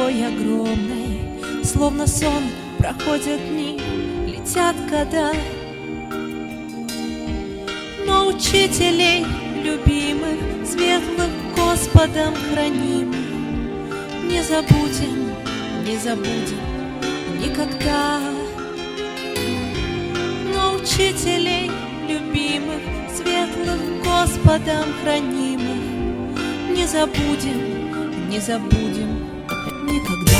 такой огромной, Словно сон проходят дни, летят года. Но учителей любимых, светлых Господом хранимых, Не забудем, не забудем никогда. Но учителей любимых, светлых Господом хранимых, Не забудем, не забудем никогда.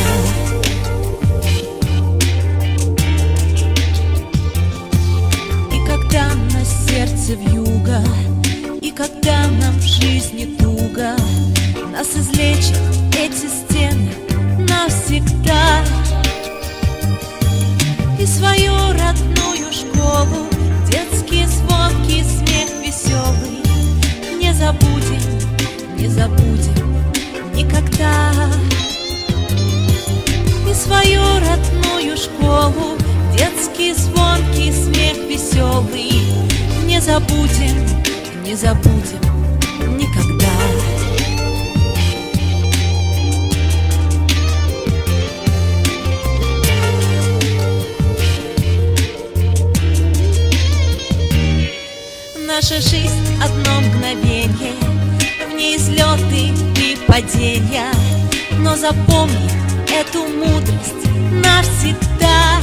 И когда на сердце вьюга, И когда нам в жизни туго, Нас излечат эти стены навсегда. И свою родную школу, Детский звонкий смех веселый, Не забудем, не забудем никогда. И свою родную школу, Детский звонкий смех веселый, Не забудем, не забудем никогда. Наша жизнь одно мгновенье, В ней взлеты и падения, Но запомни эту мудрость навсегда.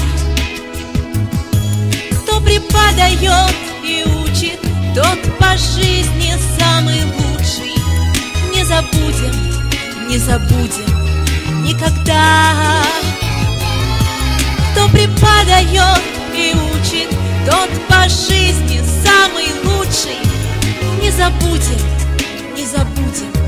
Кто преподает и учит, Тот по жизни самый лучший. Не забудем, не забудем никогда. Кто преподает и учит, Тот по жизни самый лучший. Не забудем, не забудем